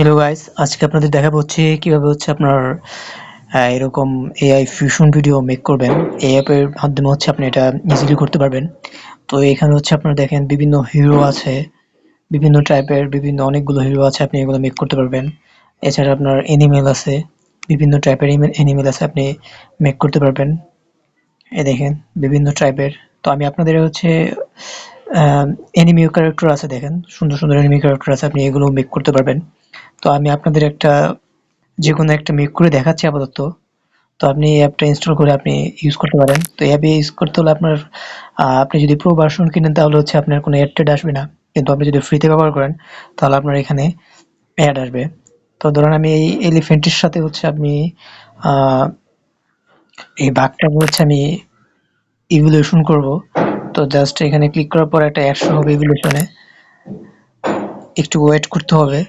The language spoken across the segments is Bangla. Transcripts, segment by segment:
হ্যালো গাইস আজকে আপনাদের দেখাবো হচ্ছে কীভাবে হচ্ছে আপনার এরকম এআই ফিউশন ভিডিও মেক করবেন। এই অ্যাপের মাধ্যমে হচ্ছে আপনি এটা ইজিলি করতে পারবেন। তো এখানে হচ্ছে আপনার দেখেন বিভিন্ন হিরো আছে, বিভিন্ন টাইপের বিভিন্ন অনেকগুলো হিরো আছে আপনি এগুলো মেক করতে পারবেন। এছাড়া আপনার এনিমেল আছে, বিভিন্ন টাইপের এনিমেল আছে আপনি মেক করতে পারবেন। এই দেখেন, বিভিন্ন টাইপের তো আমি আপনাদের হচ্ছে এনিমি ক্যারেক্টার আছে দেখেন। সুন্দর সুন্দর এনিমি ক্যারেক্টার আছে, আপনি এগুলো মেক করতে পারবেন। তো আমি আপনাদের একটা যে কোনো একটা মেক করে দেখাচ্ছি আপাতত। তো আপনি অ্যাপটা ইনস্টল করে আপনি ইউজ করতে পারেন। তো অ্যাপে ইউজ করতে হলে আপনার আপনি যদি প্রো ভার্সন কিনেন তাহলে হচ্ছে আপনার কোনো অ্যাড টেড আসবে না। কিন্তু আপনি যদি ফ্রিতে ব্যবহার করেন, তাহলে আপনার এখানে অ্যাড আসবে। তো ধরুন আমি এই এলিফেন্টের সাথে হচ্ছে আপনি এই বাঘটা হচ্ছে আমি ইভলিউশন করব। তো জাস্ট এখানে ক্লিক করার পর একটা অ্যাড শো হবে ইভলিউশনে একটু ওয়েট করতে হবে।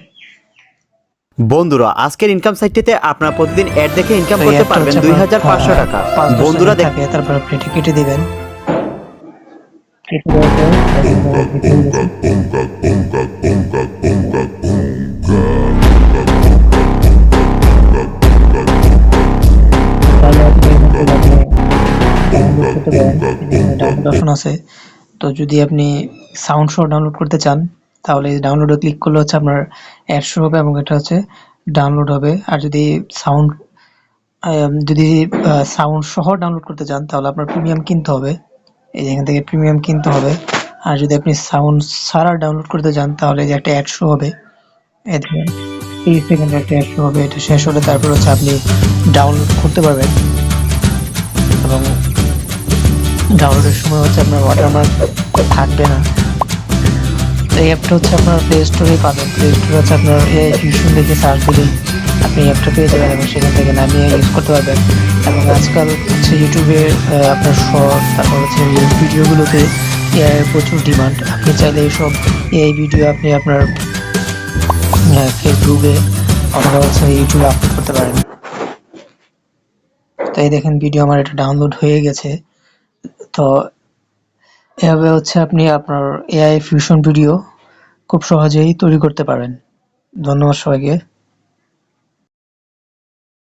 বন্ধুরা আজকের ইনকাম সাইটটিতে আপনারা প্রতিদিন অ্যাড দেখে ইনকাম করতে পারবেন দুই হাজার পাঁচশো আহ, টাকা। বন্ধুরা দেখে তারপর আপনি এটা কেটে দিবেন। আছে। তো যদি আপনি সাউন্ড শো ডাউনলোড করতে চান তাহলে ডাউনলোডে ক্লিক করলে হচ্ছে আপনার অ্যাড শো হবে এবং এটা হচ্ছে ডাউনলোড হবে। আর যদি সাউন্ড যদি সাউন্ড সহ ডাউনলোড করতে চান, তাহলে আপনার প্রিমিয়াম কিনতে হবে। এই এখান থেকে প্রিমিয়াম কিনতে হবে। আর যদি আপনি সাউন্ড ছাড়া ডাউনলোড করতে চান, তাহলে যে একটা অ্যাড শো হবে। তিরিশ সেকেন্ডের একটা অ্যাড শো হবে, এটা শেষ হলে তারপর হচ্ছে আপনি ডাউনলোড করতে পারবেন। এবং ডাউনলোডের সময় হচ্ছে আপনার ওয়াটারমার্ক থাকবে না। এই অ্যাপটা হচ্ছে আপনার প্লে স্টোরে পাবেন। প্লে স্টোরে হচ্ছে আপনার এআই ফিউশন দেখে সার্চ দিলেই আপনি অ্যাপটা পেয়ে যাবেন এবং সেখান থেকে নামিয়ে ইউজ করতে পারবেন। এবং আজকাল হচ্ছে ইউটিউবে আপনার শর্ট তারপর হচ্ছে ভিডিওগুলোতে এর প্রচুর ডিমান্ড আপনি চাইলে এইসব এআই ভিডিও আপনি আপনার ফেসবুকে অথবা হচ্ছে ইউটিউবে আপলোড করতে পারেন। তাই দেখেন ভিডিও আমার এটা ডাউনলোড হয়ে গেছে। তো এভাবে হচ্ছে আপনি আপনার এআই ফিউশন ভিডিও খুব সহজেই তৈরি করতে পারেন। ধন্যবাদ সবাইকে।